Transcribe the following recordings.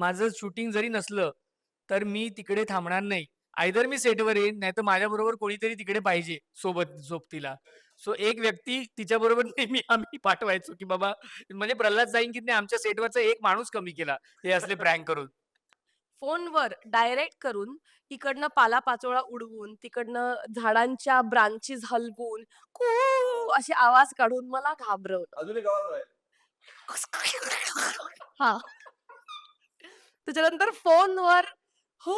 माझं शूटिंग जरी नसलं, तर मी तिकडे थांबणार नाही. आयदर मी सेटवर येईन, नाहीतर माझ्याबरोबर कोणीतरी तिकडे पाहिजे सोबत सोबतीला. सो एक व्यक्ती तिच्याबरोबर नेहमी आम्ही पाठवायचो, की बाबा म्हणजे प्रल्हाद जाईंकीतने आमच्या सेटवरचा एक माणूस कमी केला, हे असले प्रँक करून. फोनवर डायरेक्ट करून इकडनं पालापाचोळा उडवून, तिकडनं झाडांच्या ब्रांचेस हलवून, कू असे आवाज काढून मला घाबरवलं. हां. त्याच्यानंतर फोनवर हो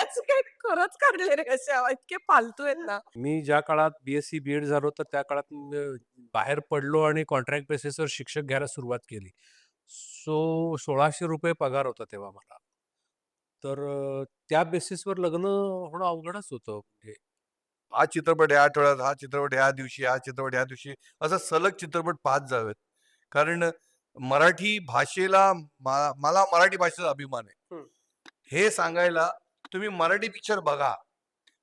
असं काही खरंच काढले रे असे आवाज इतके फालतू आहेत ना. मी ज्या काळात बी-एस-सी, बी-एड झालो तर त्या काळात बाहेर पडलो आणि कॉन्ट्रॅक्ट बेसिसवर शिक्षक घ्यायला सुरुवात केली. सो ₹1600 पगार होता तेव्हा मला. तर अ, त्या बेसिसवर लग्न होणं अवघडच होतं म्हणजे. हा चित्रपट या आठवड्यात, हा चित्रपट ह्या दिवशी, हा चित्रपट ह्या दिवशी, असा सलग चित्रपट पाहत जावेत. कारण मराठी भाषेला मा मला मराठी भाषेचा अभिमान आहे. हं. हे सांगायला तुम्ही मराठी पिक्चर बघा.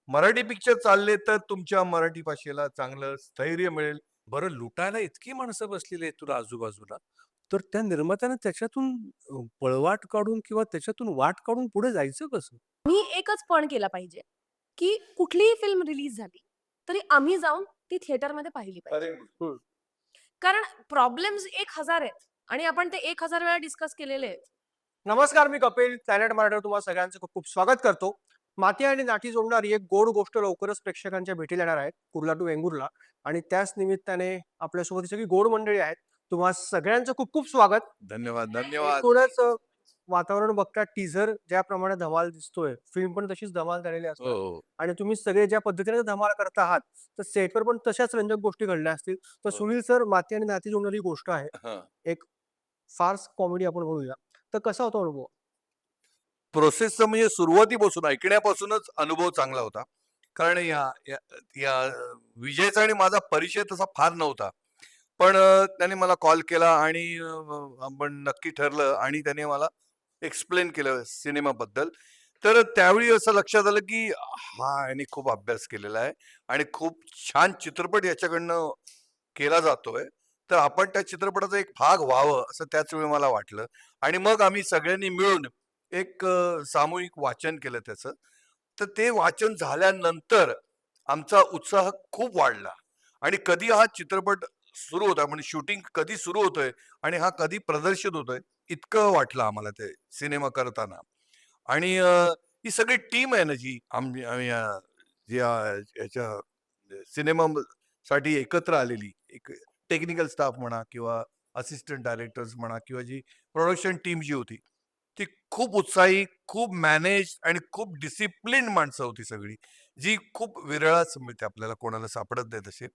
मराठी पिक्चर चालले तर तुमच्या मराठी भाषेला चांगलं स्थैर्य मिळेल. बरं लुटायला इतकी माणसं बसलेली आहेत तुला आजूबाजूला, तर त्या निर्मात्यानं त्याच्यातून पळवाट काढून किंवा त्याच्यातून वाट काढून पुढे जायचं कसं? मी एकच पण केला पाहिजे, की कुठलीही फिल्म रिलीज झाली, तरी आम्ही जाऊन ती थिएटरमध्ये पाहिली पाहिजे. कारण प्रॉब्लेम्स 1000 आहेत आणि आपण ते 1000 वेळा डिस्कस केलेले आहेत. नमस्कार मी कपिल प्लॅनेट मराठीवर तुम्हाला सगळ्यांचं खूप खूप स्वागत करतो माती आणि नाटी जोडणारी एक गोड गोष्ट लवकरच प्रेक्षकांच्या भेटीला येणार आहे कुर्ला टू वेंगुर्ला आणि त्याच निमित्ताने आपल्यासोबत ही सगळी गोड मंडळी आहेत तुम्हा सगळ्यांचं खूप खूप स्वागत धन्यवाद, धन्यवाद. एकूणच वातावरण बघता टीझर ज्याप्रमाणे धमाल दिसतोय फिल्म पण तशीच धमाल झालेली हो, असतात हो. आणि तुम्ही सगळे ज्या पद्धतीने धमाल करत आहात तर सेटवर पण तशाच रंजक गोष्टी घडल्या असतील तर हो. सुनील सर माती आणि नाती जोडणारी गोष्ट आहे हां. एक फार्स कॉमेडी आपण म्हणूया तर कसा होता अनुभव प्रोसेसचं म्हणजे सुरुवातीपासून ऐकण्यापासूनच अनुभव चांगला होता. कारण या या या विजयचा आणि माझा परिचय तसा फार नव्हता. पण अ, त्याने मला कॉल केला आणि अ, आपण नक्की ठरलं आणि त्याने मला एक्सप्लेन केलं सिनेमाबद्दल. तर त्यावेळी असं लक्षात आलं, की हा याने खूप अभ्यास केलेला आहे आणि खूप छान चित्रपट याच्याकडनं केला जातोय. तर आपण त्या चित्रपटाचा एक भाग व्हावं असं त्याच वेळी मला वाटलं आणि मग आम्ही सगळ्यांनी मिळून एक सामूहिक वाचन केलं त्याचं. तर ते वाचन झाल्यानंतर आमचा उत्साह खूप वाढला आणि कधी हा चित्रपट सुरू होता म्हणजे शूटिंग कधी सुरू होतोय आणि हा कधी प्रदर्शित होतोय इतकं वाटलं आम्हाला ते सिनेमा करताना. आणि ही सगळी टीम आहे ना जी आम्ही आम्ही जी याच्या सिनेमासाठी एकत्र आलेली एक टेक्निकल स्टाफ म्हणा किंवा असिस्टंट डायरेक्टर्स म्हणा किंवा जी प्रोडक्शन टीम जी होती, ती खूप उत्साही, खूप मॅनेज आणि खूप डिसिप्लिन माणसं होती सगळी. जी खूप विरळाच मिळते आपल्याला कोणाला सापडत नाही तसे.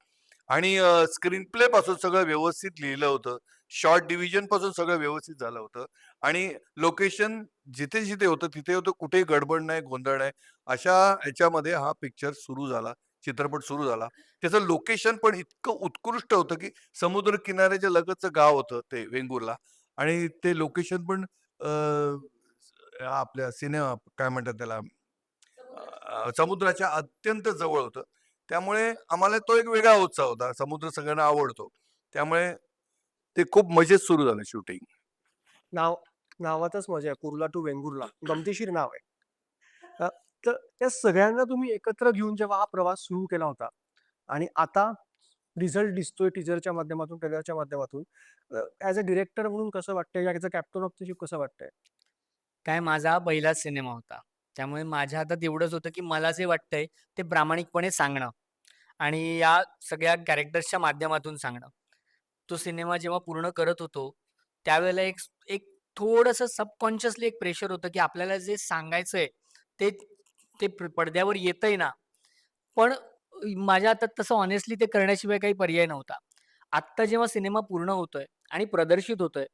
आणि स्क्रीन प्ले पासून सगळं व्यवस्थित लिहिलं होतं. शॉर्ट डिव्हिजनपासून सगळं व्यवस्थित झालं होतं आणि लोकेशन जिथे-जिथे होतं तिथे होतं. कुठेही गडबड नाही, गोंधळ नाही. अशा याच्यामध्ये हा पिक्चर सुरू झाला, चित्रपट सुरू झाला. त्याचं लोकेशन पण इतकं उत्कृष्ट होतं, की समुद्र किनाऱ्याच्या लगतचं गाव होतं ते वेंगुर्ला आणि ते लोकेशन पण आपल्या सिनेमा काय म्हणतात त्याला समुद्राच्या अत्यंत जवळ होतं. त्यामुळे आम्हाला तो एक वेगळा उत्साह होता. समुद्र सगळ्यांना आवडतो. त्यामुळे ते खूप मजेत सुरू झालं शूटिंग. नाव नावातच मजा आहे. कुर्ला टू वेंगुर्ला. गमतीशीर नाव आहे. अ, तर त्या सगळ्यांना तुम्ही एकत्र घेऊन जेव्हा हा प्रवास सुरू केला होता आणि आता रिझल्ट दिसतोय टीझरच्या माध्यमातून, ट्रेलरच्या माध्यमातून. ॲज अ डायरेक्टर म्हणून कसं वाटतंय? कॅप्टन ऑफ द शिप कसं वाटतंय? काय माझा हा पहिलाच सिनेमा होता. त्यामुळे माझ्या हातात एवढंच होतं, की मला जे वाटतंय ते प्रामाणिकपणे सांगणं आणि या सगळ्या कॅरेक्टर्सच्या माध्यमातून सांगणं. तो सिनेमा जेव्हा पूर्ण करत होतो, त्यावेळेला एक एक थोडंसं सबकॉन्शियसली एक प्रेशर होतं, की आपल्याला जे सांगायचंय ते ते पडद्यावर येतंय ना, पण माझ्या हातात तसं ऑनेस्टली ते करण्याशिवाय काही पर्याय नव्हता. आत्ता जेव्हा सिनेमा पूर्ण होतोय आणि प्रदर्शित होतोय,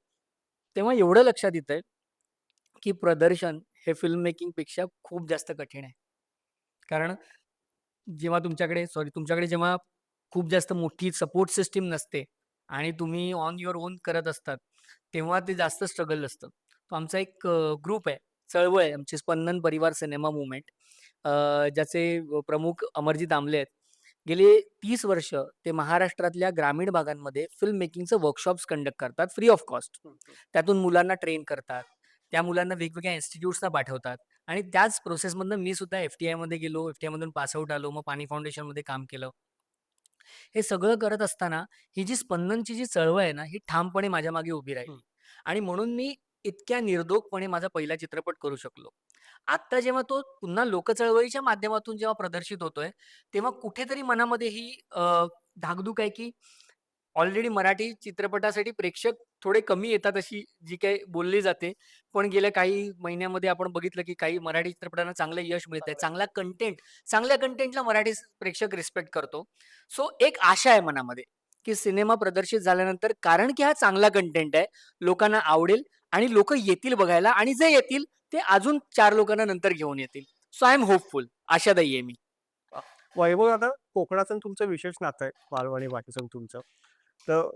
तेव्हा एवढं लक्षात येतंय, की प्रदर्शन हे फिल्म मेकिंगपेक्षा खूप जास्त कठीण आहे. कारण जेव्हा तुमच्याकडे सॉरी तुमच्याकडे जेव्हा खूप जास्त मोठी सपोर्ट सिस्टम नसते आणि तुम्ही ऑन युअर ओन करत असतात, तेव्हा ते जास्त स्ट्रगल असतं. तो आमचा एक ग्रुप आहे, चळवळ आहे आमची स्पंदन परिवार सिनेमा मूव्हमेंट अ, ज्याचे प्रमुख अमरजीत आमले आहेत. गेली 30 वर्ष ते महाराष्ट्रातल्या ग्रामीण भागांमध्ये फिल्म मेकिंगचं वर्कशॉप्स कंडक्ट करतात फ्री ऑफ कॉस्ट. त्यातून मुलांना ट्रेन करतात त्या मुलांना वेगवेगळ्या इन्स्टिट्यूट्सला पाठवतात आणि त्याच प्रोसेसमधनं मी सुद्धा एफ-टी-आयमध्ये गेलो, एफ-टी-आयमधून पास आउट आलो. मग पाणी फाउंडेशनमध्ये काम केलं. हे सगळं करत असताना ही जी स्पंदनची जी चळवळ आहे ना, ही ठामपणे माझ्या मागे उभी राहिली. आणि म्हणून मी इतक्या निर्धोकपणे माझा पहिला चित्रपट करू शकलो. आत्ता जेव्हा तो पुन्हा लोकचळवळीच्या माध्यमातून जेव्हा प्रदर्शित होतोय, तेव्हा कुठेतरी मनामध्ये ही धाकधूक आहे, की ऑलरेडी मराठी चित्रपटासाठी प्रेक्षक थोडे कमी येतात अशी जी काही बोलली जाते. पण गेल्या काही महिन्यामध्ये आपण बघितलं, की काही मराठी चित्रपटांना चांगलं यश मिळतंय. चांगला कंटेंट चांगल्या कंटेंटला मराठी प्रेक्षक रिस्पेक्ट करतो. सो एक आशा आहे मनामध्ये, की सिनेमा प्रदर्शित झाल्यानंतर कारण की हा चांगला कंटेंट आहे, लोकांना आवडेल आणि लोकं येतील बघायला आणि जे येतील ते अजून 4 लोकांना नंतर घेऊन येतील. सो आय एम होपफुल आशादायी आहे मी. वैभव दादा कोकणाचं तुमचं विशेष नातं आहे मालवणी भाषेचं तुमचं. तर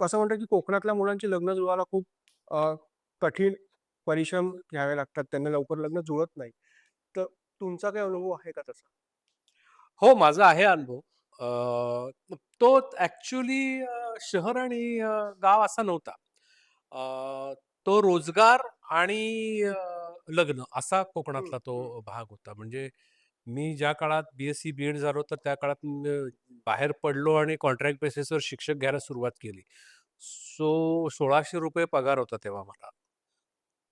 कसं म्हणतात, की कोकणातल्या मुलांची लग्न जुळवायला खूप अ, कठीण परिश्रम घ्यावे लागतात. त्यांना लवकर लग्न जुळत नाही. तर तुमचा काही अनुभव आहे का तसा? हो, माझा आहे अनुभव. अ, तो ॲक्चुअली अ, शहर आणि अ, गाव असा नव्हता. अ, तो रोजगार आणि अ, लग्न असा कोकणातला. तो भाग होता. म्हणजे मी ज्या काळात बी-एस-सी, बी-एड झालो, तर त्या काळात अ, बाहेर पडलो आणि कॉन्ट्रॅक्ट बेसिसवर शिक्षक घ्यायला सुरुवात केली. सो ₹1600 पगार होता तेव्हा मला.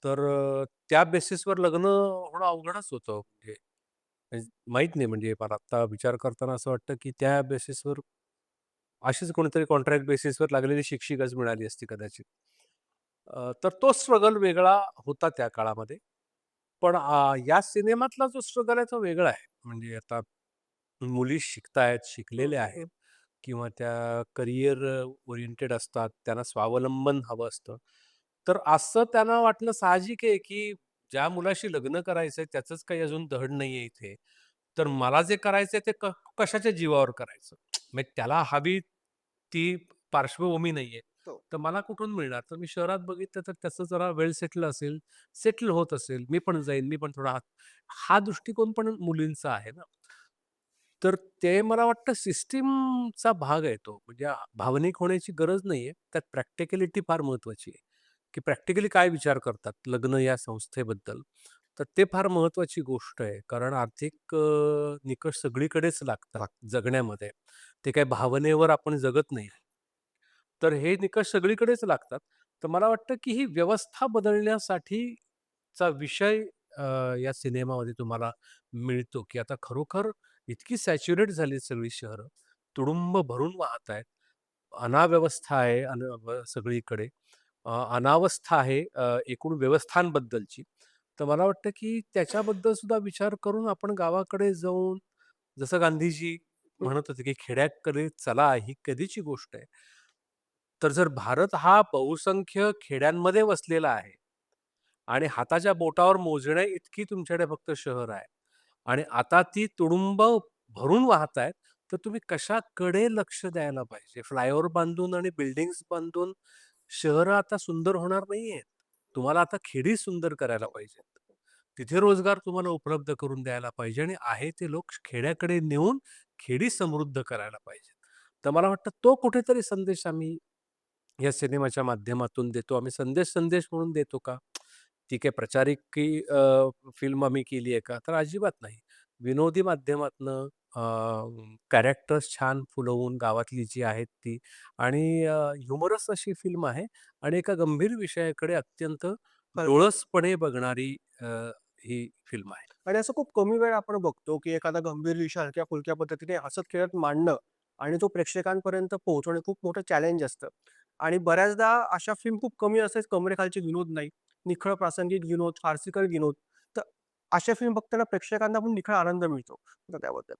तर अ, त्या बेसिसवर लग्न होणं अवघडच होतं. म्हणजे म्हणजे माहीत नाही म्हणजे मला आत्ता विचार करताना असं वाटतं, की त्या बेसिसवर अशीच कोणीतरी कॉन्ट्रॅक्ट बेसिसवर लागलेली शिक्षिकाच मिळाली असती कदाचित. अ, तर तो स्ट्रगल वेगळा होता त्या काळामध्ये. पण या सिनेमातला जो स्ट्रगल आहे तो वेगळा आहे. म्हणजे आता मुली शिकतायत, हं, शिकलेल्या आहेत हं. किंवा त्या करियर अ, ओरिएंटेड असतात. त्यांना स्वावलंबन हवं असतं. तर असं त्यांना वाटणं साहजिक आहे, की ज्या मुलाशी लग्न करायचंय त्याचंच काही अजून धड नाहीये इथे. तर मला जे करायचंय ते क कशाच्या जीवावर करायचं? म्हणजे त्याला हवी ती पार्श्वभूमी नाहीये. हो. तर मला कुठून मिळणार? तर मी शहरात बघितलं तर त्याचं जरा वेल सेटल असेल, सेटल होत असेल. मी पण जाईन, मी पण थोडा हा हा दृष्टिकोन पण मुलींचा आहे ना. तर ते मला वाटतं सिस्टमचा भाग आहे तो. म्हणजे आ भावनिक होण्याची गरज नाहीये. त्यात प्रॅक्टिकॅलिटी फार महत्त्वाची आहे, की प्रॅक्टिकली काय विचार करतात लग्न या संस्थेबद्दल. तर ते फार महत्त्वाची गोष्ट आहे. कारण आर्थिक अ, निकष सगळीकडेच लागतात जगण्यामध्ये. ते काही भावनेवर आपण जगत नाही. तर हे निकष सगळीकडेच लागतात. तर मला वाटतं, की ही व्यवस्था बदलण्यासाठीचा विषय अ, या सिनेमामध्ये तुम्हाला मिळतो, की आता खरोखर इतकी सॅच्युरेट झाली सगळी शहरं. तुडुंब भरून वाहत आहेत. अनाव्यवस्था आहे अन व सगळीकडे. अ, अनावस्था आहे अ, एकूण व्यवस्थांबद्दलची. तर मला वाटतं, की त्याच्याबद्दल सुद्धा विचार करून आपण गावाकडे जाऊन जसं गांधीजी. म्हणत होते, की खेड्याकडे चला ही कधीची गोष्ट आहे. तर जर भारत हा बहुसंख्य खेड्यांमध्ये वसलेला आहे आणि हाताच्या बोटावर मोजण्या इतकी तुमच्याकडे फक्त शहर आहे आणि आता ती तुडुंब भरून वाहत आहेत, तर तुम्ही कशाकडे लक्ष द्यायला पाहिजे? फ्लायओव्हर बांधून आणि बिल्डिंग्स बांधून शहरं आता सुंदर होणार नाहीयेत. तुम्हाला आता खेडी सुंदर करायला पाहिजेत. तिथे रोजगार तुम्हाला उपलब्ध करून द्यायला पाहिजे आणि आहे ते लोक खेड्याकडे नेऊन खेडी समृद्ध करायला पाहिजेत. तर मला वाटतं तो कुठेतरी संदेश आम्ही या सिनेमाच्या माध्यमातून देतो. आम्ही संदेश, संदेश म्हणून देतो का? ती काही प्रचारिकी अ, फिल्म आम्ही केली आहे का? तर अजिबात नाही. विनोदी माध्यमातनं अ, कॅरेक्टर्स छान फुलवून गावातली जी आहेत ती आणि अ, ह्युमरस अशी फिल्म आहे आणि एका गंभीर विषयाकडे अत्यंत बरोबर. डोळसपणे बघणारी अ, ही फिल्म आहे. आणि असं खूप कमी वेळा आपण बघतो, की एखादा गंभीर विषय हलक्या-फुलक्या पद्धतीने हसत-खेळत मांडणं आणि तो प्रेक्षकांपर्यंत पोहोचवणं खूप मोठं चॅलेंज असतं. आणि बऱ्याचदा अशा फिल्म खूप कमी असतात कमरेखालचे विनोद नाही. निखळ प्रासंगिक विनोद, फारसीकर विनोद. तर अशा फिल्म बघताना प्रेक्षकांना पण निखळ आनंद मिळतो. तर त्याबद्दल.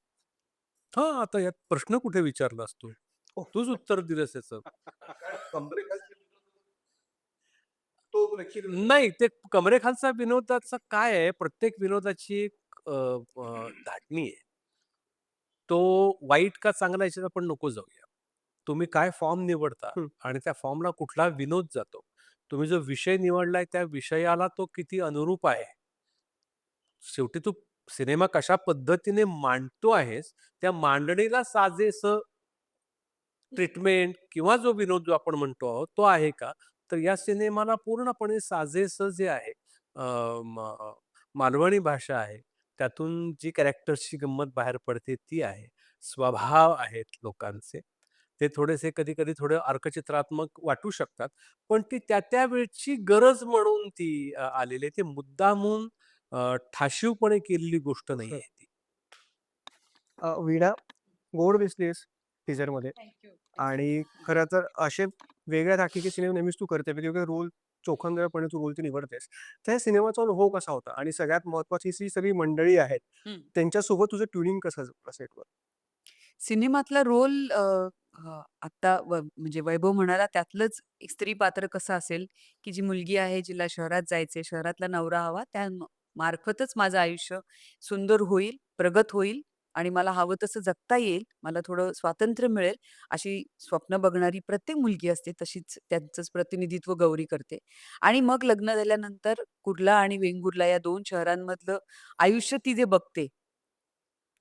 हां, आता यात प्रश्न कुठे विचारलास तू? हो. तूच उत्तर दिलंस याचं. तो नाही, ते कमरेखालचा विनोदाचं काय आहे, प्रत्येक विनोदाची एक अ, अ, धाटणी आहे. तो वाईट का चांगला याच्यात आपण नको जाऊया. तुम्ही काय फॉर्म निवडता हं. आणि त्या फॉर्मला कुठला विनोद जातो. तुम्ही जो विषय निवडलाय त्या विषयाला तो किती अनुरूप आहे. शेवटी तू सिनेमा कशा पद्धतीने मांडतो आहेस, त्या मांडणीला साजेसं ट्रीटमेंट किंवा जो विनोद जो आपण म्हणतो आहोत, तो आहे का? तर या सिनेमाला पूर्णपणे साजेसं जे आहे अ, म मालवणी भाषा आहे. त्यातून जी कॅरेक्टर्सची गंमत बाहेर पडते ती आहे. स्वभाव आहेत लोकांचे. ते थोडेसे कधी-कधी थोडे अर्कचित्रात्मक वाटू शकतात. पण ती त्या-त्या वेळची गरज म्हणून ती अ, आलेली आहे. ती मुद्दामून अ, ठाशीवपणे केलेली गोष्ट हं. नाहीये ती. अ, वीणा गोड दिसलीयेस टीझरमध्ये आणि खरं तर असे वेगळ्या धाटणीचे सिनेमे नेहमीच तू करते. वेगवेगळे रोल चोखंदळपणे तू रोल तू निवडतेस. तर या सिनेमाचा अनुभव कसा होता? आणि सगळ्यात महत्त्वाची ही सगळी मंडळी आहेत. हं. त्यांच्यासोबत तुझं ट्युनिंग कसं सेटवर? सिनेमातला रोल अ, अ, आता व म्हणजे वैभव म्हणाला त्यातलंच एक स्त्री पात्र कसं असेल, की जी मुलगी आहे, जिला शहरात जायचंय, शहरातला नवरा हवा, त्या म मार्फतच माझं आयुष्य सुंदर होईल, प्रगत होईल आणि मला हवं तसं जगता येईल, मला थोडं स्वातंत्र्य मिळेल, अशी स्वप्न बघणारी प्रत्येक मुलगी असते. तशीच त्यांचंच प्रतिनिधित्व गौरी करते. आणि मग लग्न झाल्यानंतर कुर्ला आणि वेंगुर्ला या 2 शहरांमधलं आयुष्य ती जे बघते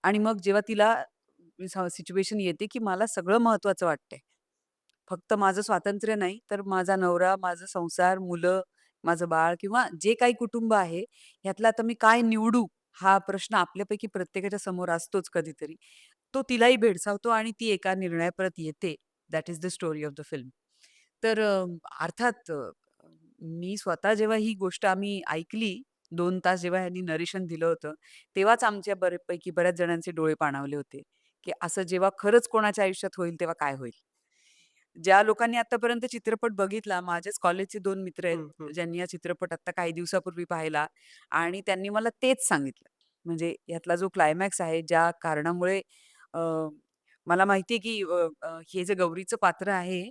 आणि मग जेव्हा तिला सिच्युएशन येते, की मला सगळं महत्वाचं वाटतंय. फक्त माझं स्वातंत्र्य नाही, तर माझा नवरा, माझा संसार, मुलं, माझं बाळ किंवा जे काही कुटुंब आहे, ह्यातलं आता मी काय निवडू? हा प्रश्न आपल्यापैकी प्रत्येकाच्या समोर असतोच कधीतरी. तो तिलाही भेडसावतो आणि ती एका निर्णयापर्यंत येते. That is the story of the film. तर अ, अर्थात अ, मी स्वतः जेव्हा ही गोष्ट आम्ही ऐकली, 2 तास जेव्हा ह्यांनी नरेशन दिलं होतं, तेव्हाच आमच्या बऱ्यापैकी बऱ्याच जणांचे डोळे पाणावले होते, की असं जेव्हा खरंच कोणाच्या आयुष्यात होईल, तेव्हा काय होईल? ज्या लोकांनी आत्तापर्यंत चित्रपट बघितला, माझ्याच कॉलेजचे 2 मित्र आहेत, हं. ज्यांनी हा चित्रपट आता काही दिवसापूर्वी पाहिला आणि त्यांनी मला तेच सांगितलं. म्हणजे यातला जो क्लायमॅक्स आहे, ज्या कारणामुळे अ, मला माहिती आहे, की अ, अ, हे जे गौरीचं पात्र आहे,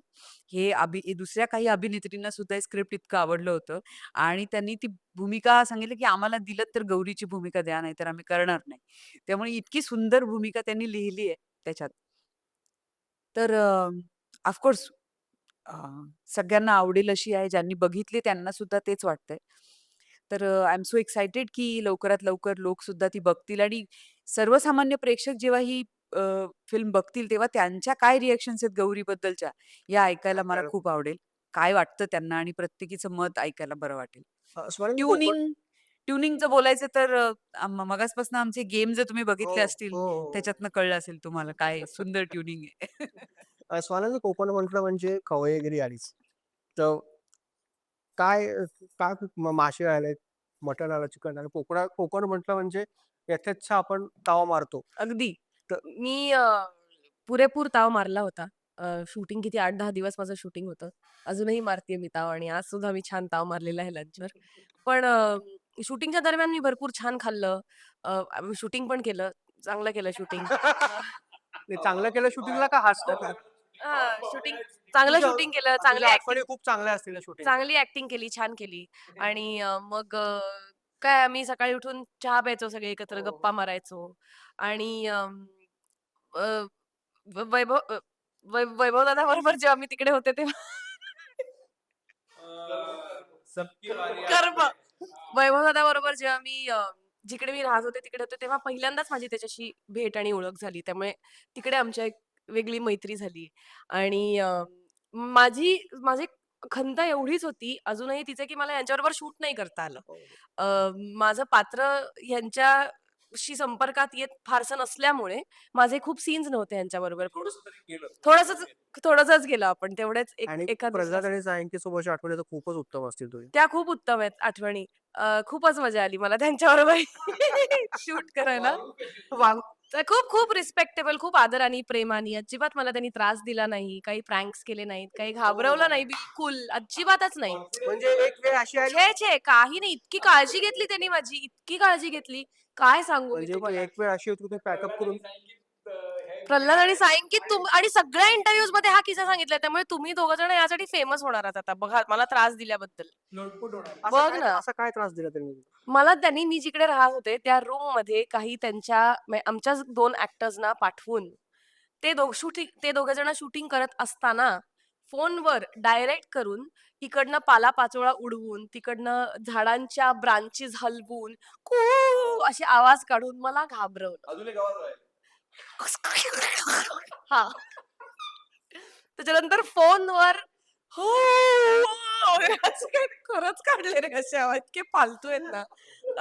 हे अभि दुसऱ्या काही अभिनेत्रींना सुद्धा हे स्क्रिप्ट इतकं आवडलं होतं आणि त्यांनी ती भूमिका सांगितली की "आम्हाला दिलत तर गौरीची भूमिका द्या, नाहीतर आम्ही करणार नाही." त्यामुळे इतकी सुंदर भूमिका त्यांनी लिहिली आहे त्याच्यात. तर अ, ऑफ कोर्स अ, सगळ्यांना आवडेल अशी आहे. ज्यांनी बघितली त्यांना सुद्धा तेच वाटतंय. तर अ, आय एम सो एक्सायटेड की लवकरात लवकर लोक सुद्धा ती बघतील आणि सर्वसामान्य प्रेक्षक जेव्हा ही अ, फिल्म बघतील, तेव्हा त्यांच्या काय रिएक्शन्स आहेत गौरीबद्दलच्या, या ऐकायला मला खूप आवडेल. काय वाटतं त्यांना आणि प्रत्येकीचं मत ऐकायला बरं वाटेल. अ, ट्युनिंग ट्युनिंगचं बोलायचं तर अ, मगाचपासून आमचे गेम जर तुम्ही हो, बघितले असतील, हो, हो. त्याच्यातनं कळलं असेल तुम्हाला काय सुंदर ट्युनिंग आहे. अ, स्वर्णाली कोकण म्हटलं म्हणजे खवय्येगिरी आलीच. तर काय काय म मासे आलेत, मटण आलं, चिकन आलं. कोकणा कोकण म्हटलं म्हणजे यथेच्छ आपण ताव मारतो. अगदी. तर मी अ, पुरेपूर ताव मारला होता. शूटिंग किती 8-10 दिवस माझं शूटिंग होतं. अजूनही मारतीये मी ताव आणि आज सुद्धा मी छान ताव मारलेला आहे लंचवर. पण अ, शूटिंगच्या दरम्यान मी भरपूर छान खाल्लं. अ, शूटिंग पण केलं. चांगलं केलं शूटिंग. ते चांगलं केलं शूटिंगला का हसतात? हां, शूटिंग चांगलं शूटिंग केलं, चांगली ॲक्टिंग खूप चांगल्या असतील या शूटिंगच्या. चांगली ॲक्टिंग केली, छान केली आणि अ, मग अ, काय आम्ही सकाळी उठून चहा प्यायचो सगळे एकत्र, गप्पा मारायचो आणि अं, अ, व वैभव अ, वै वैभव दादाबरोबर जेव्हा मी तिकडे होते तेव्हा कर्म. वैभव दादाबरोबर जेव्हा मी अ, जिकडे मी राहत होते तिकडे होते, तेव्हा पहिल्यांदाच माझी त्याच्याशी भेट आणि ओळख झाली. त्यामुळे तिकडे आमची एक वेगळी मैत्री झाली आणि अ, माझी माझी खंत एवढीच होती अजूनही तिचे, की मला यांच्याबरोबर शूट नाही करता आलं. अ, माझं पात्र ह्यांच्याशी संपर्कात येत फारसं नसल्यामुळे माझे खूप सीन्स नव्हते यांच्याबरोबर. थोडंसंच थोडंसंच गेलो आपण तेवढेच एक सोबतच्या आठवणी तर खूपच उत्तम असतील तुझ्या. त्या खूप उत्तम आहेत आठवणी. खूपच मजा आली मला त्यांच्याबरोबर शूट करायला. तर खूप खूप रिस्पेक्टेबल, खूप आदराने, प्रेमाने. अजिबात मला त्यांनी त्रास दिला नाही, काही प्रँक्स केले नाहीत, काही घाबरवलं नाही बिलकुल, अजिबातच नाही. म्हणजे एक वेळ अशी आली छे, छे, काही नाही. इतकी काळजी घेतली त्यांनी माझी, इतकी काळजी घेतली. काय सांगू मी म्हणजे. एक वेळ अशी होती पॅकअप करून प्रल्हाद आणि सायंकित तुम आणि सगळ्या इंटरव्ह्यूजमध्ये हा किस्सा सांगितलाय. त्यामुळे तुम्ही दोघं जण यासाठी फेमस होणार आहात आता. बघा मला त्रास दिल्याबद्दल. बघ ना. असा काय त्रास दिला त्यांनी? मला त्यांनी मी जिकडे राहत होते त्या रूममध्ये काही त्यांच्या म्हणजे आमच्याच 2 ॲक्टर्सना पाठवून ते दोघ शूटिंग ते दोघे जण शूटिंग करत असताना फोनवर डायरेक्ट करून इकडनं पालापाचोळा उडवून, तिकडनं झाडांच्या ब्रांचेस हलवून, कू असे आवाज काढून मला घाबरवलं. हां. त्याच्यानंतर फोनवर हो. खरंच काढले रे असे आवाज? इतके फालतू आहेत ना.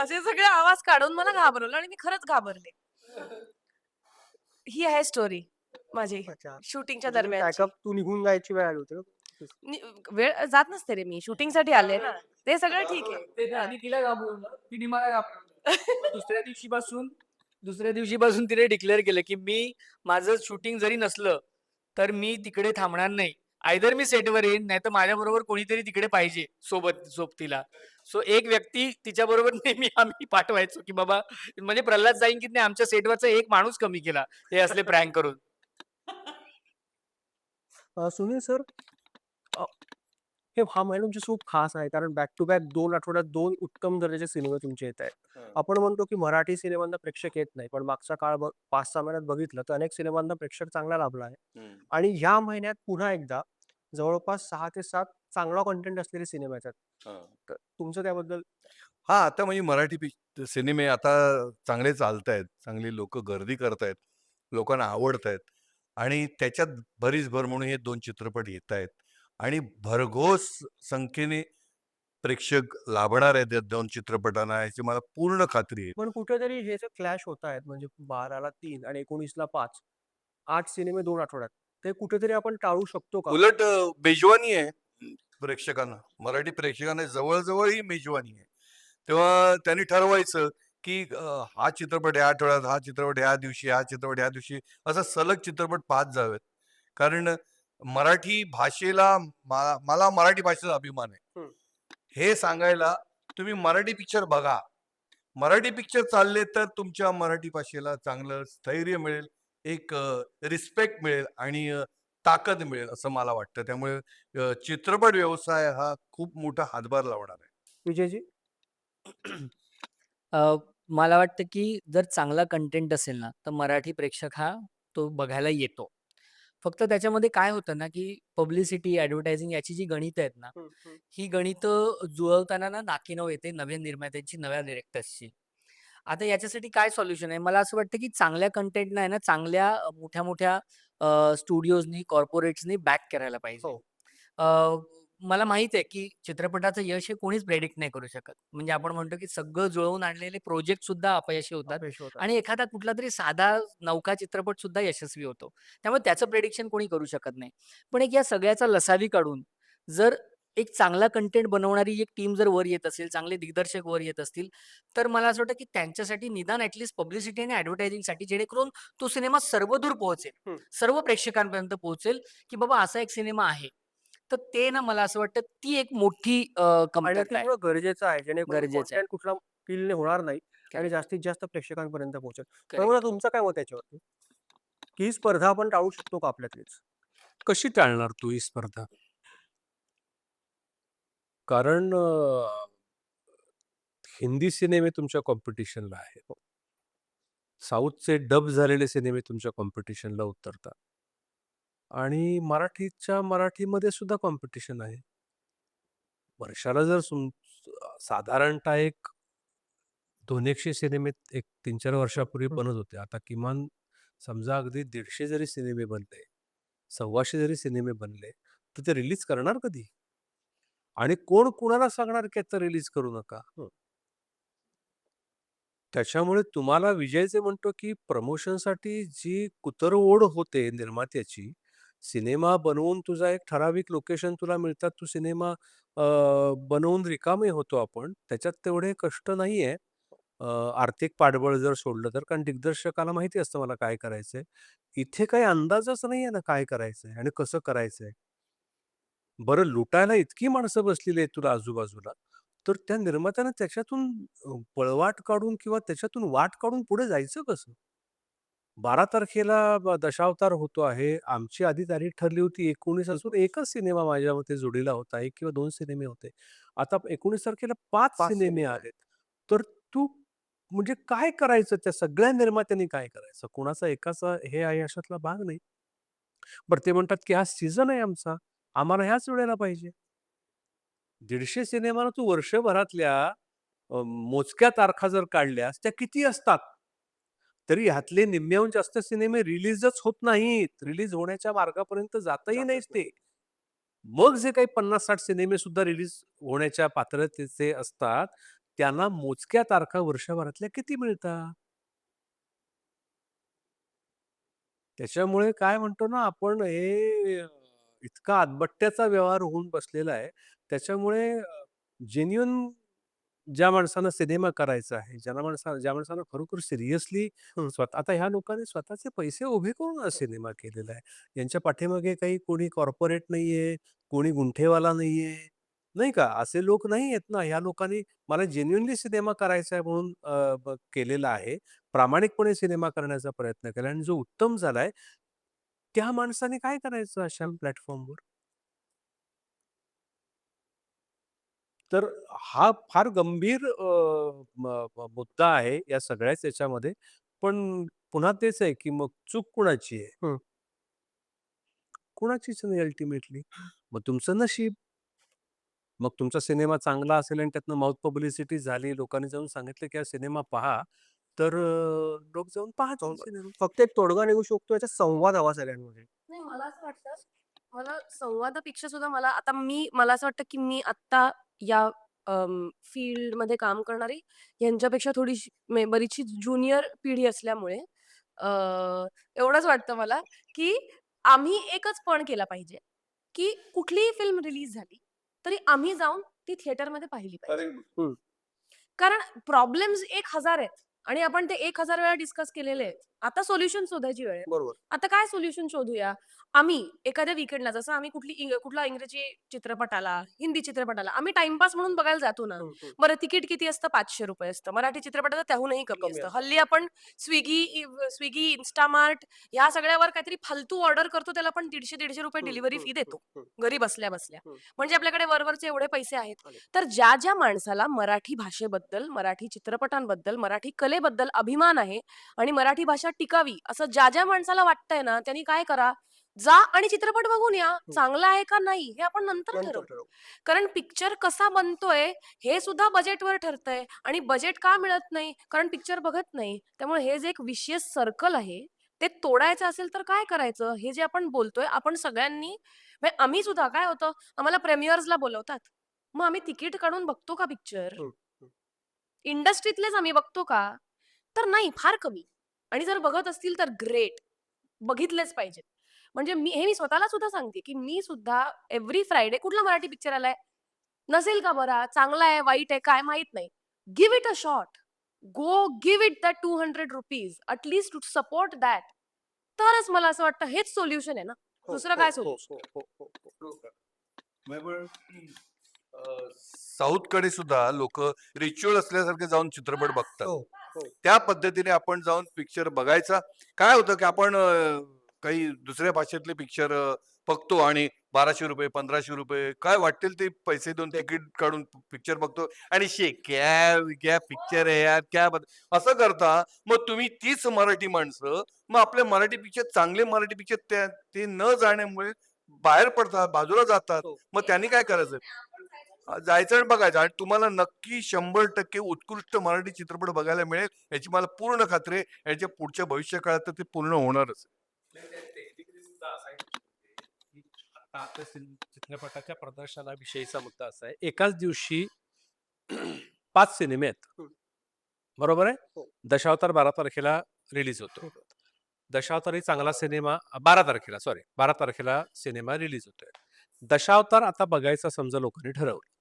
असे सगळे आवाज काढून मला घाबरवलं आणि मी खरंच घाबरले. ही आहे स्टोरी माझी अच्छा. शूटिंगच्या म्हणजे दरम्यान बॅकअप तू निघून जायची वेळ आली होती का? वेळ जात नसते रे मी. शूटिंगसाठी आले ना. ते सगळं ठीक आहे. ते तिला घाबरवलं तिने मला घाबरवलं. दुसऱ्या दिवशीपासून दुसऱ्या दिवशीपासून तिने डिक्लेअर केलं की मी माझं शूटिंग जरी नसलं तर मी तिकडे थांबणार नाही. आयदर मी सेटवर येईन नाही तर माझ्याबरोबर कोणीतरी तिकडे पाहिजे सोबत सोबतीला. सो एक व्यक्ती तिच्याबरोबर नेहमी आम्ही पाठवायचो की बाबा म्हणजे प्रल्हाद जाईन की नाही आमच्या सेटवरचा एक माणूस कमी केला हे असले प्रँक करून. सुनील सर? हे हा महिना तुमची खूप खास आहे. कारण बॅक टू बॅक दोन आठवड्यात दोन उत्तम दर्जाचे सिनेमे तुमचे येत आहेत. हं. आपण म्हणतो की मराठी सिनेमांना प्रेक्षक येत नाही. पण मागचा काळ बघ पाच सहा महिन्यात बघितलं तर अनेक सिनेमांना प्रेक्षक चांगला लाभला आहे. हम्म. आणि या महिन्यात पुन्हा एकदा जवळपास सहा ते सात चांगला कंटेंट असलेले सिनेमे येतात हा. तर तुमचं त्याबद्दल? हा आता म्हणजे मराठी पिक सिनेमे आता चांगले चालत आहेत. चांगली लोक गर्दी करतायत लोकांना आवडत आहेत. आणि त्याच्यात भरीच भर म्हणून हे दोन चित्रपट येत आहेत. आणि भरघोस संख्येने प्रेक्षक लाभणार आहेत या दोन चित्रपटांना याची मला पूर्ण खात्री आहे. पण कुठेतरी हे जे क्लॅश होत आहेत म्हणजे बाराला तीन आणि एकोणीसला पाच आठ सिनेमे दोन आठवड्यात ते कुठेतरी आपण टाळू शकतो का? उलट मेजवानी आहे प्रेक्षकांना. मराठी प्रेक्षकांना जवळजवळ ही मेजवानी आहे. तेव्हा त्यांनी ठरवायचं की हा चित्रपट या आठवड्यात हा चित्रपट या दिवशी हा चित्रपट या दिवशी असं सलग चित्रपट पाहत जावेत. कारण मराठी भाषेला मा- मला मराठी भाषेचा अभिमान आहे. हम्म. हे सांगायला तुम्ही मराठी पिक्चर बघा. मराठी पिक्चर चालले तर तुमच्या मराठी भाषेला चांगलं स्थैर्य मिळेल एक रिस्पेक्ट मिळेल आणि अ, ताकद मिळेल असं मला वाटतं. त्यामुळे अ, चित्रपट व्यवसाय हा खूप मोठा हातभार लावणार आहे. विजयजी? अ, मला वाटतं की जर चांगला कंटेंट असेल ना तर मराठी प्रेक्षक हा तो बघायला येतो. फक्त त्याच्यामध्ये काय होतं ना की पब्लिसिटी ॲडव्हर्टायझिंग याची जी गणितं आहेत ना ही गणितं जुळवताना ना नाकीनऊ येते नव्या निर्मात्यांची नव्या डिरेक्टर्सची आता याच्यासाठी काय सॉल्युशन आहे? मला असं वाटतं की चांगल्या कंटेंटना आहे ना चांगल्या मोठ्या मोठ्या स्टुडिओजनी कॉर्पोरेट्सनी बॅक करायला पाहिजे. हो. मला माहीत आहे की चित्रपटाचं यश हे कोणीच प्रेडिक्ट नाही करू शकत. म्हणजे आपण म्हणतो की सगळं जुळवून आणलेले प्रोजेक्ट सुद्धा अपयशी होतात अपयशी होतात. आणि एखादा कुठला तरी साधा नौका चित्रपट सुद्धा यशस्वी होतो. त्यामुळे त्याचं प्रेडिक्शन कोणी करू शकत नाही. पण एक या सगळ्याचा लसावी काढून जर एक चांगला कंटेंट बनवणारी एक टीम जर वर येत असेल चांगले दिग्दर्शक वर येत असतील तर मला असं वाटतं की त्यांच्यासाठी निदान ऍटलीस्ट पब्लिसिटी आणि ऍडव्हर्टायझिंगसाठी जेणेकरून तो सिनेमा सर्वदूर पोहोचेल. हम्म. सर्व प्रेक्षकांपर्यंत पोहोचेल की बाबा असा एक सिनेमा आहे. तर ते ना मला असं वाटतं ती एक मोठी अ, आणि कमतरता ते आहे. थोडं गरजेचं आहे जेणेकरून गरजेचं आहे. कुठला किल्ले होणार नाही आणि जास्तीत जास्त प्रेक्षकांपर्यंत पोहोचेल. बरोबर तुमचं काय मत याच्यावरती? की ही स्पर्धा आपण टाळू शकतो का आपल्यातलीच? कशी टाळणार तू ही स्पर्धा? कारण अ, हिंदी सिनेमे तुमच्या कॉम्पिटिशनला आहेत. साऊथचे डब झालेले सिनेमे तुमच्या कॉम्पिटिशनला उतरतात. आणि मराठीच्या मराठीमध्ये सुद्धा कॉम्पिटिशन आहे वर्षाला जर सुम साधारणतः एक दोन एकशे सिनेमे एक तीन चार वर्षापूर्वी हं. बनत होते आता किमान समजा अगदी दीडशे जरी सिनेमे बनले सव्वाशे जरी सिनेमे बनले तर ते रिलीज करणार कधी आणि कोण कुणाला सांगणार की आता रिलीज करू नका हं. त्याच्यामुळे तुम्हाला विजयचे म्हणतो की प्रमोशनसाठी जी कुतरओढ होते निर्मात्याची सिनेमा बनवून तुझा एक ठराविक लोकेशन तुला मिळतात तू सिनेमा अ, बनवून रिकामे होतो आपण. त्याच्यात तेवढे कष्ट नाहीये. अ, आर्थिक पाठबळ जर सोडलं तर कारण दिग्दर्शकाला माहिती असतं मला काय करायचंय. इथे काही अंदाजच नाहीये ना काय करायचंय आणि कसं करायचंय. बरं लुटायला इतकी माणसं बसलेली आहेत तुला आजूबाजूला तर त्या निर्मात्यानं त्याच्यातून अ, पळवाट काढून किंवा त्याच्यातून वाट काढून पुढे जायचं कसं? बारा तारखेला ब- दशावतार होतो आहे. आमची आधी तारीख ठरली होती एकोणीस असून एकच सिनेमा माझ्या मते जोडीला होता. एक किंवा दोन सिनेमे होते. आता एकोणीस तारखेला पाच सिनेमे सिनेमे. आलेत. तर तू म्हणजे काय करायचं? त्या सगळ्या निर्मात्यांनी काय करायचं? कुणाचा एकाचा हे आहे अशातला भाग नाही. बरं ते म्हणतात की हा सीझन आहे आमचा. आम्हाला ह्याच वेळेला पाहिजे. दीडशे सिनेमाला तू वर्षभरातल्या अ, मोजक्या तारखा जर काढल्यास त्या किती असतात? तरी ह्यातले निम्म्याहून जास्त सिनेमे रिलीजच होत नाहीत रिलीज होण्याच्या मार्गापर्यंत जातही जातच नाहीत ते मग जे काही 50-60 सिनेमे सुद्धा रिलीज होण्याच्या पात्रतेचे असतात, त्यांना मोजक्या तारखा वर्षभरातल्या किती मिळतात? त्याच्यामुळे काय म्हणतो ना आपण हे अ, इतका आदबट्ट्याचा व्यवहार होऊन बसलेला आहे. त्याच्यामुळे अ, जेन्युइन ज्या माणसानं सिनेमा करायचा आहे, ज्यांना माणसा ज्या माणसानं खरोखर सिरियसली. स्वतः आता ह्या लोकांनी स्वतःचे पैसे उभे करून हा सिनेमा केलेला आहे. यांच्या पाठीमागे काही कोणी कॉर्पोरेट नाहीये, कोणी गुंठेवाला नाहीये, नाही का? असे लोक नाही आहेत ना. ह्या लोकांनी मला जेन्युइनली सिनेमा करायचा आहे म्हणून अ, ब केलेला आहे. प्रामाणिकपणे सिनेमा करण्याचा प्रयत्न केला आणि जो उत्तम झालाय, त्या माणसाने काय करायचं अशा प्लॅटफॉर्मवर? तर हा फार गंभीर अ, म म मुद्दा आहे या सगळ्याच याच्यामध्ये. पण पुन्हा तेच आहे, की मग चूक कुणाची आहे? हं. कुणाचीच नाही अल्टिमेटली. मग तुमचं नशीब. मग तुमचा सिनेमा चांगला असेल आणि त्यातनं माउथ पब्लिसिटी झाली, लोकांनी जाऊन सांगितलं, की हा सिनेमा पहा, तर अ, लोक जाऊन पाहतील जाऊन सिनेमा. फक्त एक तोडगा निघू शकतो याच्यात संवाद हवा सगळ्यांमध्ये. नाही मला असं वाटतं, मला संवादापेक्षा सुद्धा मला आता मी मला असं वाटतं, की मी आत्ता या अं, फील्डमध्ये काम करणारी ह्यांच्यापेक्षा थोडीशी म्हणजे बरीचशी ज्युनियर पिढी असल्यामुळे अ, एवढंच वाटतं मला, की आम्ही एकच पण केला पाहिजे, की कुठलीही फिल्म रिलीज झाली, तरी आम्ही जाऊन ती थिएटरमध्ये पाहिली पाहिजे. हं. कारण प्रॉब्लेम्स 1000 आहेत आणि आपण ते 1000 वेळा डिस्कस केलेले आहेत. आता सोल्युशन शोधायची वेळ आहे. बरोबर. आता काय सोल्युशन शोधूया? आम्ही एखाद्या वीकेंडला जसं आम्ही कुठली इंग कुठला इंग्रजी चित्रपट आला, हिंदी चित्रपट आला, आम्ही टाईमपास म्हणून बघायला जातो ना. बरं तिकीट किती असतं? ₹500 असतं. मराठी चित्रपटाचं त्याहूनही कमी कमी असतं. असतं. हल्ली आपण स्विगी, स्विगी, Instamart ह्या सगळ्यावर काहीतरी फालतू ऑर्डर करतो त्याला आपण ₹150-150 हं, डिलिव्हरी हं, फी देतो. घरी बसल्या-बसल्या. हं. म्हणजे आपल्याकडे वरवरचे एवढे पैसे आहेत. तर ज्या, ज्या माणसाला मराठी भाषेबद्दल, मराठी चित्रपटांबद्दल, मराठी कलेबद्दल अभिमान आहे आणि मराठी भाषा टिकावी असं ज्या, ज्या माणसाला वाटतंय ना, त्यांनी काय करा, जा आणि चित्रपट बघून या. चांगला आहे का नाही हे आपण नंतर नंतर ठरवू. ठरवू. कारण पिक्चर कसा बनतोय हे सुद्धा बजेटवर ठरतंय आणि बजेट का मिळत नाही? कारण पिक्चर बघत नाही. त्यामुळे हे जे एक विशियस सर्कल आहे, ते तोडायचं असेल तर काय करायचं? हे जे आपण बोलतोय आपण सगळ्यांनी म्हणजे आम्ही सुद्धा काय होतं, आम्हाला प्रीमियर्सला बोलवतात. मग आम्ही तिकीट काढून बघतो का पिक्चर? हं, हं. इंडस्ट्रीतलेच आम्ही बघतो का? तर नाही, फार कमी. आणि जर बघत असतील तर ग्रेट. बघितलेच पाहिजेत. म्हणजे मी हे मी स्वतःला सुद्धा सांगते, की मी सुद्धा एव्हरी फ्रायडे कुठला मराठी पिक्चर आलाय? नसेल का बरा? चांगला आहे, वाईट आहे, काय माहीत नाही. Give it a shot. Go give it that ₹200 at least to support that. तरच मला असं वाटतं हेच सोल्युशन आहे ना. हो, दुसरं हो, काय सोल्युशन? हो, हो, हो, हो. साऊथकडे सुद्धा लोक रिच्युअल असल्यासारखे जाऊन चित्रपट बघतात. त्या पद्धतीने आपण जाऊन पिक्चर बघायचा. काय होतं, की आपण काही दुसऱ्या भाषेतले पिक्चर बघतो आणि ₹1200 ₹1500 काय वाटेल ते पैसे देऊन तिकीट काढून पिक्चर बघतो आणि शे क्या क्या पिक्चर है यार, क्या असं करता. मग तुम्ही तीच मराठी माणसं मग आपल्या मराठी पिक्चर चांगले मराठी पिक्चर ते न जाण्यामुळे बाहेर पडतात, बाजूला जातात. हो. मग त्यांनी काय करायचं? जायचं आणि बघायचं आणि तुम्हाला नक्की 100% उत्कृष्ट मराठी चित्रपट बघायला मिळेल याची मला पूर्ण खात्री आहे. याच्या पुढच्या भविष्यकाळात तर ते पूर्ण होणारच. आता आपल्या सिन चित्रपटाच्या प्रदर्शनाविषयीचा मुद्दा असा आहे. एकाच दिवशी 5 सिनेमे आहेत. हं. बरोबर आहे? हो. दशावतार 12 तारखेला रिलीज होतो. दशावतार ही चांगला सिनेमा 12 तारखेला सॉरी 12 तारखेला सिनेमा रिलीज होतोय. दशावतार आता बघायचा समजा लोकांनी ठरवलं.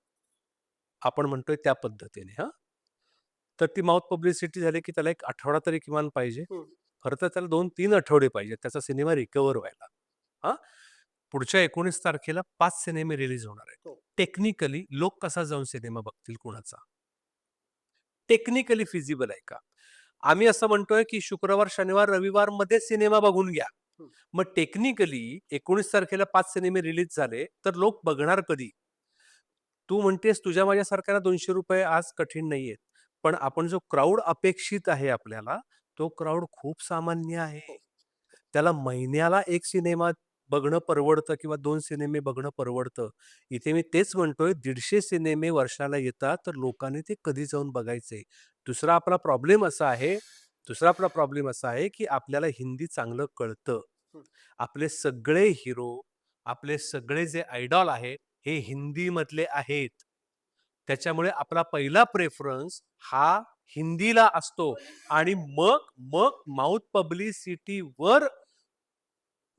आपण म्हणतोय त्या पद्धतीने हां. तर ती माउथ पब्लिसिटी झाली, की त्याला 1 आठवडा तरी किमान पाहिजे. खरं तर त्याला 2-3 आठवडे पाहिजेत त्याचा सिनेमा रिकव्हर व्हायला. हां. पुढच्या 19 तारखेला 5 सिनेमे रिलीज होणार आहेत. हो. टेक्निकली लोक कसा जाऊन सिनेमा बघतील कुणाचा? टेक्निकली फिजिबल आहे का? आम्ही असं म्हणतोय, की शुक्रवार, शनिवार, रविवारमध्येच सिनेमा बघून घ्या. मग टेक्निकली 19 तारखेला 5 सिनेमे रिलीज झाले, तर लोक बघणार कधी? तू म्हणतेस तुझ्या माझ्यासारख्याला ₹200 आज कठीण नाहीयेत. पण आपण जो क्राउड अपेक्षित आहे आपल्याला, तो क्राउड खूप सामान्य आहे. त्याला महिन्याला 1 सिनेमा बघणं परवडतं किंवा 2 सिनेमे बघणं परवडतं. इथे मी तेच म्हणतोय 150 सिनेमे वर्षाला येतात, तर लोकांनी ते कधी जाऊन बघायचे? दुसरा आपला प्रॉब्लेम असा आहे दुसरा आपला प्रॉब्लेम असा आहे, की आपल्याला हिंदी चांगलं कळतं. हं. आपले सगळे हिरो आपले सगळे जे आयडॉल आहेत हे हिंदीमधले आहेत. त्याच्यामुळे आपला पहिला प्रेफरन्स हा हिंदीला असतो आणि मग मग माउथ पब्लिसिटीवर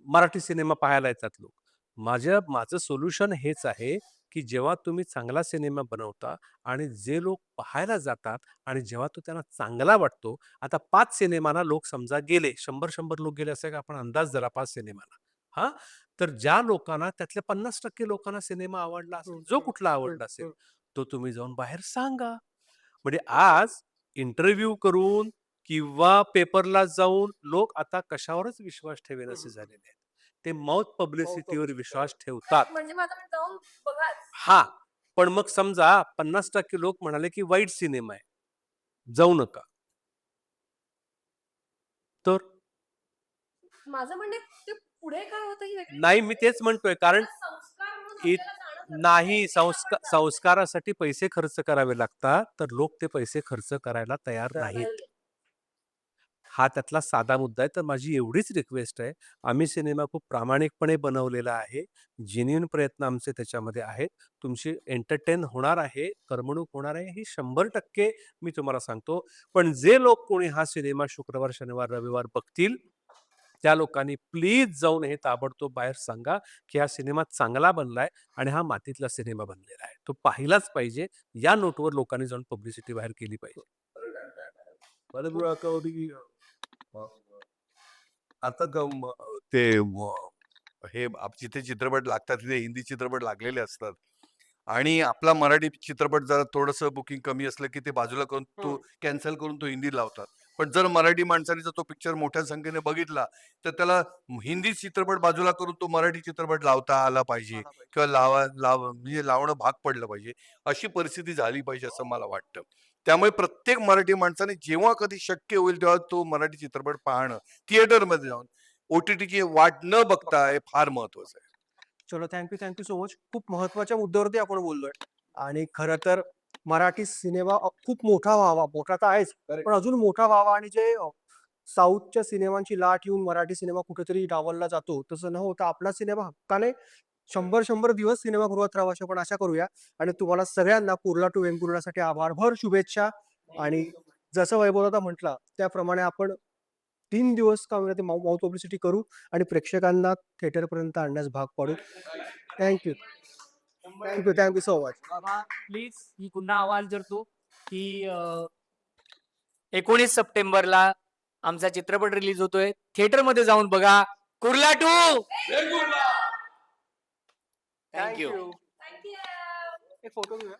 मराठी सिनेमा पाहायला येतात लोक. माझ्या माझं सोल्युशन हेच आहे की जेव्हा तुम्ही चांगला सिनेमा बनवता आणि जे लोक पाहायला जातात आणि जेव्हा तो त्यांना चांगला वाटतो आता पाच सिनेमाना लोक समजा गेले शंभर शंभर लोक गेले असे का आपण अंदाज जरा पाच सिनेमाना हा तर ज्या लोकांना त्यातल्या पन्नास टक्के लोकांना सिनेमा आवडला असेल जो कुठला आवडला असेल तो तुम्ही जाऊन बाहेर सांगा. म्हणजे आज इंटरव्ह्यू करून किंवा पेपरला जाऊन लोक आता कशावरच विश्वास ठेवेन असे झालेले आहेत. ते माउथ पब्लिसिटीवर. विश्वास ठेवतात. म्हणजे मग आता जाऊन बघा हा पण मग समजा पन्नास टक्के लोक म्हणाले की वाईट सिनेमा आहे. जाऊ नका. तर? माझं म्हणणे ते पुढे काय होतं नाही मी तेच म्हणतोय कारण नाही. संस्कार संस्कारासाठी पैसे खर्च करावे लागतात तर लोक ते पैसे खर्च करायला तयार नाहीत. हा त्यातला साधा मुद्दा आहे तर माझी एवढीच रिक्वेस्ट आहे आम्ही सिनेमा खूप प्रामाणिकपणे बनवलेला आहे जेन्युन प्रयत्न आमचे त्याच्यामध्ये आहेत तुमची एंटरटेन होणार आहे करमणूक होणार आहे ही शंभर टक्के मी तुम्हाला सांगतो. पण जे लोक कोणी हा सिनेमा शुक्रवार शनिवार रविवार बघतील त्या लोकांनी प्लीज जाऊन हे ताबडतोब बाहेर सांगा की हा सिनेमा चांगला बनलाय आणि हा मातीतला सिनेमा बनलेला आहे. तो पाहिलाच पाहिजे. या नोटवर लोकांनी जाऊन पब्लिसिटी बाहेर केली पाहिजे. आता ते हे जिथे चित्रपट लागतात तिथे हिंदी चित्रपट लागलेले असतात. आणि आपला मराठी चित्रपट जरा थोडस बुकिंग कमी असलं की ते बाजूला करून तो कॅन्सल करून तो हिंदी लावतात. पण जर मराठी माणसाने जर तो पिक्चर मोठ्या संख्येने बघितला तर त्याला हिंदी चित्रपट बाजूला करून तो मराठी चित्रपट लावता आला पाहिजे किंवा लावा लाव म्हणजे लावणं भाग पडलं पाहिजे अशी परिस्थिती झाली पाहिजे असं मला वाटतं. त्यामुळे प्रत्येक मराठी माणसाने जेव्हा कधी शक्य होईल तेव्हा तो मराठी चित्रपट पाहणं थिएटरमध्ये जाऊन. ओ टी टीची वाट न बघता हे फार महत्वाचं आहे. चलो थँक्यू थँक्यू सो मच खूप महत्त्वाच्या मुद्द्यावरती आपण बोललोय. आणि खरं तर मराठी सिनेमा खूप मोठा व्हावा. मोठा तर आहेच. पण अजून मोठा व्हावा आणि जे साऊथच्या सिनेमांची लाट येऊन मराठी सिनेमा कुठेतरी डावलला जातो. तसं न होता आपला सिनेमा हक्काने शंभर शंभर दिवस सिनेमागृहात राहावा अशी आपण आशा करूया. आणि तुम्हाला सगळ्यांना कुर्ला टू वेंगुर्लासाठी आभारभर शुभेच्छा. आणि जसं वैभवता म्हटला त्याप्रमाणे आपण तीन दिवस का ते माउथ पब्लिसिटी करू आणि प्रेक्षकांना थिएटरपर्यंत आणण्यास भाग पाडू. Thank you. Thank you thank you so much बाबा प्लीज ही पुन्हा आवाज करतो की एकोणीस सप्टेंबरला आमचा चित्रपट रिलीज होतोय. थिएटरमध्ये जाऊन बघा. कुर्ला टू थँक्यू एक फोटो घेऊया.